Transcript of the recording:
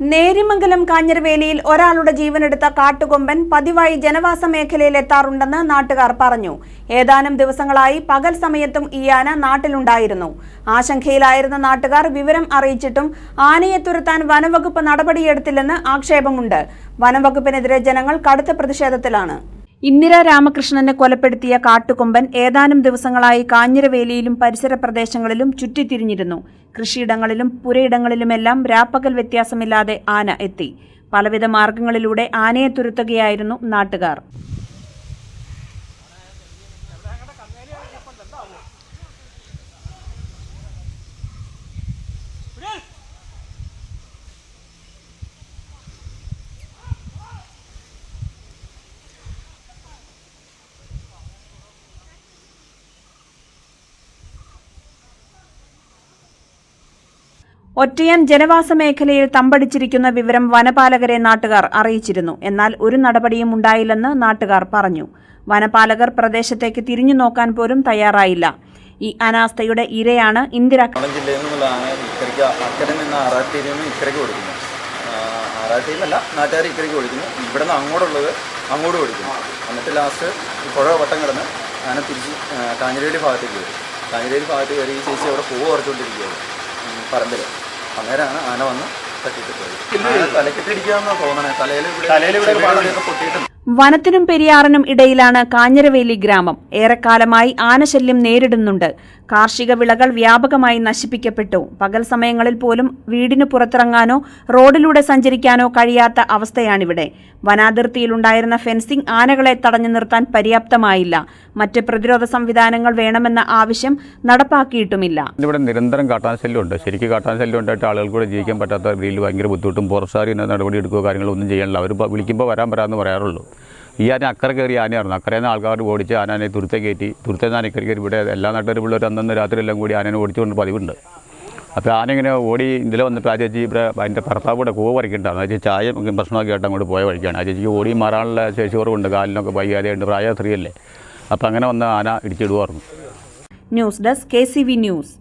നേരിമംഗലം കാഞ്ഞിരവേലിയിൽ ഒരാളുടെ ജീവനെടുത്ത കാട്ടുകൊമ്പൻ പതിവായി ജനവാസ മേഖലയിൽ എത്താറുണ്ടെന്ന് നാട്ടുകാർ പറഞ്ഞു. ഏതാനും ദിവസങ്ങളായി പകൽ സമയത്തും ഈ ആന നാട്ടിലുണ്ടായിരുന്നു. ആശങ്കയിലായിരുന്ന നാട്ടുകാർ വിവരം അറിയിച്ചിട്ടും ആനയെ തുരത്താൻ വനംവകുപ്പ് നടപടിയെടുത്തില്ലെന്ന് ആക്ഷേപമുണ്ട്. വനംവകുപ്പിനെതിരെ ജനങ്ങൾ കടുത്ത പ്രതിഷേധത്തിലാണ്. ഇന്ദിര രാമകൃഷ്ണനെ കൊലപ്പെടുത്തിയ കാട്ടുകൊമ്പൻ ഏതാനും ദിവസങ്ങളായി കാഞ്ഞിരവേലിയിലും പരിസര പ്രദേശങ്ങളിലും ചുറ്റിത്തിരിഞ്ഞിരുന്നു. കൃഷിയിടങ്ങളിലും പുരയിടങ്ങളിലുമെല്ലാം രാപ്പകൽ വ്യത്യാസമില്ലാതെ ആന എത്തി. പലവിധ മാർഗങ്ങളിലൂടെ ആനയെ തുരുത്തുകയായിരുന്നു നാട്ടുകാർ. ഒറ്റയാൻ ജനവാസ മേഖലയിൽ തമ്പടിച്ചിരിക്കുന്ന വിവരം വനപാലകരെ നാട്ടുകാർ അറിയിച്ചിരുന്നു. എന്നാൽ ഒരു നടപടിയും ഉണ്ടായില്ലെന്ന് നാട്ടുകാർ പറഞ്ഞു. വനപാലകർ പ്രദേശത്തേക്ക് തിരിഞ്ഞു നോക്കാൻ പോലും തയ്യാറായില്ല. ഈ അനാസ്ഥയുടെ ഇരയാണ് ഇന്ദിര ജില്ലയിൽ നിന്ന് കൊടുക്കുന്നു. കൊടുക്കുന്നു അങ്ങോട്ട് കൊടുക്കുന്നു. ലാസ്റ്റ് ഭാഗത്തേക്ക് വരും. കാഞ്ഞിരവേലി ഭാഗത്ത് കയറി ചേച്ചി അവിടെ പൂവ് പറിച്ചുകൊണ്ടിരിക്കുകയാണ്. പറമ്പിൽ അന്നേരമാണ് ആന വന്ന് തട്ടിയിട്ട് പോയത് തോന്നണേ. തലയിൽ ഇവിടെ പൊട്ടിയിട്ടുണ്ട്. വനത്തിനും പെരിയാറിനും ഇടയിലാണ് കാഞ്ഞരവേലി ഗ്രാമം. ഏറെക്കാലമായി ആനശല്യം നേരിടുന്നുണ്ട്. കാർഷിക വിളകൾ വ്യാപകമായി നശിപ്പിക്കപ്പെട്ടു. പകൽ സമയങ്ങളിൽ പോലും വീടിന് പുറത്തിറങ്ങാനോ റോഡിലൂടെ സഞ്ചരിക്കാനോ കഴിയാത്ത അവസ്ഥയാണിവിടെ. വനാതിർത്തിയിലുണ്ടായിരുന്ന ഫെൻസിംഗ് ആനകളെ തടഞ്ഞു നിർത്താൻ പര്യാപ്തമായില്ല. മറ്റ് പ്രതിരോധ സംവിധാനങ്ങൾ വേണമെന്ന ആവശ്യം നടപ്പാക്കിയിട്ടുമില്ല. ഇവിടെ നിരന്തരം കാട്ടാൻ ശല്യമുണ്ട്. ശരിക്കും കാട്ടാൻ ഉണ്ടായിട്ട് ആളുകൾ കൂടെ ജീവിക്കാൻ പറ്റാത്ത രീതിയിൽ ഭയങ്കര ബുദ്ധിമുട്ടും ഇന്ന നടപടി എടുക്കുകയോ കാര്യങ്ങളോ ഒന്നും ചെയ്യാനില്ല. അവർ വിളിക്കുമ്പോൾ വരാൻ വരാമെന്ന് പറയാറുള്ളൂ. ഈ ആന അക്കരെ കയറി ആനയായിരുന്നു. അക്കരെ നിന്ന് ആൾക്കാർ ഓടിച്ച് ആനനെ തുരുത്തെ കയറ്റി തുരുത്തെ നിന്ന് ആനക്കറി കയറി ഇവിടെ എല്ലാ നാട്ടുകാരും പിള്ളേർ അന്നന്ന് രാത്രി എല്ലാം കൂടി ആനനെ ഓടിച്ചുകൊണ്ട് പതിവുണ്ട്. അപ്പോൾ ആന ഇങ്ങനെ ഓടി ഇതിൽ വന്നപ്പോൾ ആ ചേച്ചി ഇവിടെ അതിന്റെ ഭർത്താവ് കൂടെ കൂവ് പറിക്കണ്ടായിരുന്നു ആ ചേച്ചി ചായ ഭക്ഷണമൊക്കെ ആയിട്ട് അങ്ങോട്ട് പോയ വഴിക്കാണ്. ആ ചേച്ചിക്ക് ഓടി മാറാനുള്ള ശേഷി കുറവുണ്ട്. കാലിനൊക്കെ വൈകാതെയുണ്ട് പ്രായ സ്ത്രീയല്ലേ. അപ്പോൾ അങ്ങനെ വന്ന് ആന ഇടിച്ചിടുമായിരുന്നു news desk K C V news.